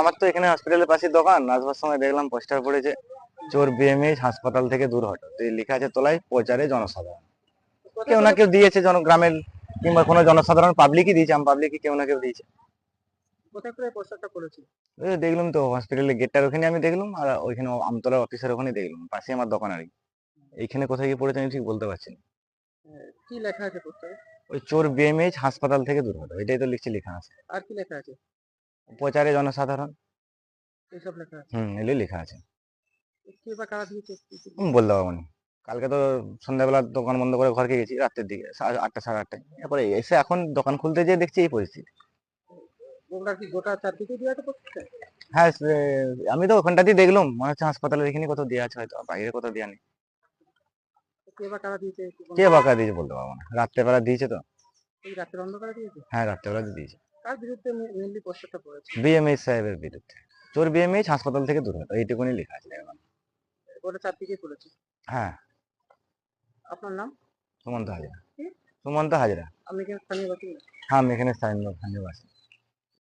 আমার তো এখানে হসপিটালের পাশে দোকান। আসবার সময় দেখলাম পোস্টার পড়েছে চোর বিএমএইচ হাসপাতাল থেকে দূর হটো। তো লেখা আছে তলায় প্রচারে জনসাধারণ। কেউ না কেউ দিয়েছে জন গ্রামের কিংবা কোনো জনসাধারণ পাবলিকই দিয়েছে আমি পাবলিকই কেউ না কেউ দিয়েছে। দেখলাম তো হসপিটালের গেটটার ওখানে আমি দেখলাম আর ওইখানে আমতলা অফিসের ওখানে দেখলাম পাশে আমার দোকান আর কি। এইখানে কোথায় গিয়ে পড়েছে আমি ঠিক বলতে পারছি না। কি লেখা আছে পোস্টারে ওই চোর বিএমএইচ হাসপাতাল থেকে দূর হটো এটাই তো লিখছে লেখা আছে। আর কি লেখা আছে? প্রচারে জনসাধারণ। লেখা আছে? হুম এগুলোই লেখা আছে। কে বা কারা দিয়েছে? বলতে পারব না। কালকে তো সন্ধ্যাবেলা দোকান বন্ধ করে ঘরকে গেছি রাতের দিকে সাড়ে আটটা সাড়ে আটটায়। এরপরে এসে এখন দোকান খুলতে যেয়ে দেখছি এই পরিস্থিতি। ওগুলা কি গোটা চারদিকে দিয়ে আছে পোস্টারটা হ্যাঁ সে- আমি তো ওখানটাতেই দেখলাম মনে হচ্ছে হাসপাতালের এখানে কোথাও দেওয়া আছে হয়তো বাইরে কোথাও দেওয়া নেই। কে বা কারা দিয়েছে? কে বাঁকা দিয়েছে বলতে পারব না। রাত্রেবেলা দিয়েছে তো। এই রাতের অন্ধকারে দিয়েছে? হ্যাঁ রাত্রেবেলা দিয়েছে। কার বিরুদ্ধে মেনলি পোস্টারটা পড়েছে বিএমএইচ সাহেবের বিরুদ্ধে। চোর বিএমএইচ হাসপাতাল থেকে দূর হতো এইটুকুনি লেখা আছে দেখলাম। গোটা চারদিকে করেছে। হ্যাঁ। আপনার নাম? সুমন্ত হাজরা? সুমন্ত হাজরা। আমি এখানে স্থানীয় বাসিন্দা। হ্যাঁ আমি এখানে স্থানীয় স্থানীয় বাসিন্দা।